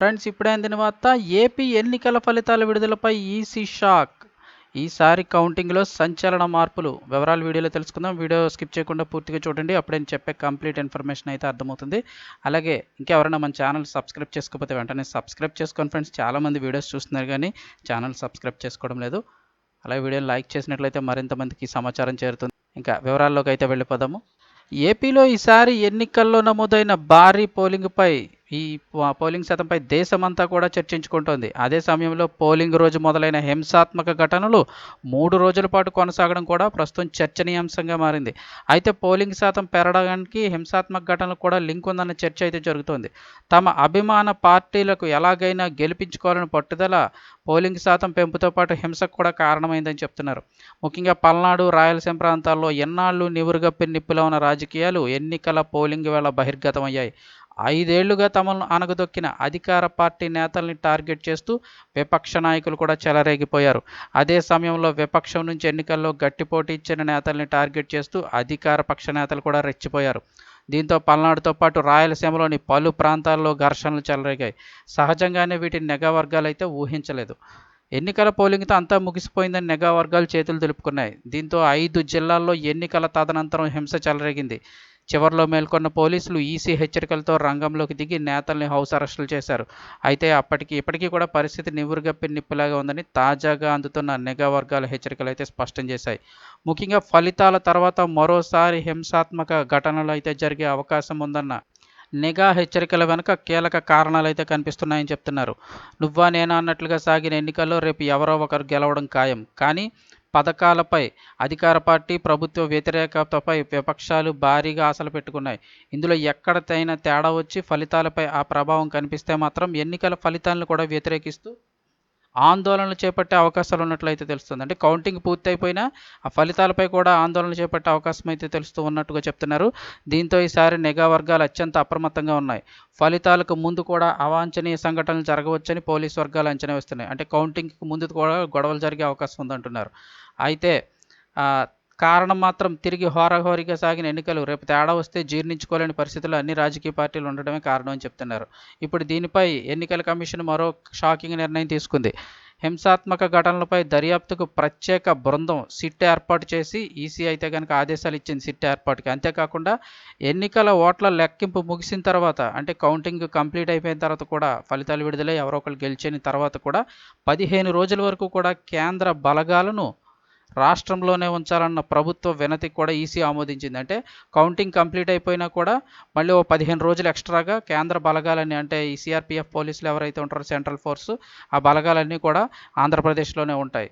Friends ఇప్పుడైన తర్వాత వార్త? AP ఎన్నికల ఫలితాల విడుదలపై ఈసీ షాక్. ఈసారి కౌంటింగ్లో సంచలన మార్పులు. వివరాలు వీడియోలో తెలుసుకుందాం. వీడియో స్కిప్ చేయకుండా పూర్తిగా చూడండి. అప్పుడే నేను చెప్పే కంప్లీట్ ఇన్ఫర్మేషన్ అయితే అర్థమవుతుంది. అలాగే ఇంకెవరైనా మన ఛానల్ సబ్స్క్రైబ్ చేసుకోకపోతే వెంటనే సబ్స్క్రైబ్ చేసుకోండి ఫ్రెండ్స్. చాలామంది వీడియోస్ చూస్తున్నారు కానీ ఛానల్ సబ్స్క్రైబ్ చేసుకోవడం లేదు. అలాగే వీడియోని లైక్ చేసినట్లయితే మరింత మందికి సమాచారం చేరుతుంది. ఇంకా వివరాల్లోకి అయితే వెళ్ళిపోదాము. ఏపీలో ఈసారి ఎన్నికల్లో నమోదైన భారీ పోలింగ్పై ఈ పోలింగ్ శాతంపై దేశమంతా కూడా చర్చించుకుంటోంది. అదే సమయంలో పోలింగ్ రోజు మొదలైన హింసాత్మక ఘటనలు మూడు రోజుల పాటు కొనసాగడం కూడా ప్రస్తుతం చర్చనీయాంశంగా మారింది. అయితే పోలింగ్ శాతం పెరగడానికి హింసాత్మక ఘటనలకు కూడా లింక్ ఉందన్న చర్చ అయితే జరుగుతోంది. తమ అభిమాన పార్టీలకు ఎలాగైనా గెలిపించుకోవాలని పట్టుదల పోలింగ్ శాతం పెంపుతో పాటు హింసకు కూడా కారణమైందని చెప్తున్నారు. ముఖ్యంగా పల్నాడు రాయలసీమ ప్రాంతాల్లో ఎన్నాళ్ళు నివురుగప్పి నిప్పులో ఉన్న రాజకీయాలు ఎన్నికల పోలింగ్ వేళ బహిర్గతమయ్యాయి. ఐదేళ్ళుగా తమను అనగదొక్కిన అధికార పార్టీ నేతల్ని టార్గెట్ చేస్తూ విపక్ష నాయకులు కూడా చెలరేగిపోయారు. అదే సమయంలో విపక్షం నుంచి ఎన్నికల్లో గట్టి పోటీ ఇచ్చిన నేతల్ని టార్గెట్ చేస్తూ అధికార పక్ష నేతలు కూడా రెచ్చిపోయారు. దీంతో పల్నాడుతో పాటు రాయలసీమలోని పలు ప్రాంతాల్లో ఘర్షణలు చెలరేగాయి. సహజంగానే వీటిని నెగా వర్గాలు అయితే ఊహించలేదు. ఎన్నికల పోలింగ్తో అంతా ముగిసిపోయిందని నెగా వర్గాలు చేతులు దులుపుకున్నాయి. దీంతో ఐదు జిల్లాల్లో ఎన్నికల తదనంతరం హింస చెలరేగింది. చివరిలో మేల్కొన్న పోలీసులు ఈసీ హెచ్చరికలతో రంగంలోకి దిగి నేతల్ని హౌస్ అరెస్టులు చేశారు. అయితే అప్పటికి ఇప్పటికీ కూడా పరిస్థితి నివ్వురుగప్పి నిప్పులాగా ఉందని తాజాగా అందుతున్న నిఘా వర్గాల హెచ్చరికలు అయితే స్పష్టం చేశాయి. ముఖ్యంగా ఫలితాల తర్వాత మరోసారి హింసాత్మక ఘటనలు అయితే జరిగే అవకాశం ఉందన్న నిఘా హెచ్చరికల వెనుక కీలక కారణాలు అయితే కనిపిస్తున్నాయని చెప్తున్నారు. నువ్వా నేనా అన్నట్లుగా సాగిన ఎన్నికల్లో రేపు ఎవరో ఒకరు గెలవడం ఖాయం. కానీ పథకాలపై అధికార పార్టీ ప్రభుత్వ వ్యతిరేకతపై విపక్షాలు భారీగా ఆశలు పెట్టుకున్నాయి. ఇందులో ఎక్కడైనా తేడా వచ్చి ఫలితాలపై ఆ ప్రభావం కనిపిస్తే మాత్రం ఎన్నికల ఫలితాలను కూడా వ్యతిరేకిస్తూ ఆందోళనలు చేపట్టే అవకాశాలు ఉన్నట్లయితే తెలుస్తుంది. అంటే కౌంటింగ్ పూర్తయిపోయినా ఆ ఫలితాలపై కూడా ఆందోళన చేపట్టే అవకాశం అయితే తెలుస్తూ ఉన్నట్టుగా చెప్తున్నారు. దీంతో ఈసారి నిఘా వర్గాలు అత్యంత అప్రమత్తంగా ఉన్నాయి. ఫలితాలకు ముందు కూడా అవాంఛనీయ సంఘటనలు జరగవచ్చని పోలీసు వర్గాలు అంచనా వేస్తున్నాయి. అంటే కౌంటింగ్కి ముందు కూడా గొడవలు జరిగే అవకాశం ఉందంటున్నారు. అయితే కారణం మాత్రం తిరిగి హోరాహోరీగా సాగిన ఎన్నికలు. రేపు తేడా వస్తే జీర్ణించుకోలేని పరిస్థితుల్లో అన్ని రాజకీయ పార్టీలు ఉండడమే కారణం అని చెప్తున్నారు. ఇప్పుడు దీనిపై ఎన్నికల కమిషన్ మరో షాకింగ్ నిర్ణయం తీసుకుంది. హింసాత్మక ఘటనలపై దర్యాప్తుకు ప్రత్యేక బృందం సిట్ ఏర్పాటు చేసి ఈసీ అయితే కనుక ఆదేశాలు ఇచ్చింది సిట్ ఏర్పాటుకి. అంతేకాకుండా ఎన్నికల ఓట్ల లెక్కింపు ముగిసిన తర్వాత అంటే కౌంటింగ్ కంప్లీట్ అయిపోయిన తర్వాత కూడా ఫలితాలు విడుదలై ఎవరో ఒకరు గెలిచిన తర్వాత కూడా పదిహేను రోజుల వరకు కూడా కేంద్ర బలగాలను రాష్ట్రంలోనే ఉంచాలన్న ప్రభుత్వ వినతి కూడా ఈసీ ఆమోదించింది. అంటే కౌంటింగ్ కంప్లీట్ అయిపోయినా కూడా మళ్ళీ ఓ పదిహేను రోజులు ఎక్స్ట్రాగా కేంద్ర బలగాలన్నీ అంటే ఈ సిఆర్పిఎఫ్ పోలీసులు ఎవరైతే ఉంటారో సెంట్రల్ ఫోర్స్ ఆ బలగాలన్నీ కూడా ఆంధ్రప్రదేశ్లోనే ఉంటాయి.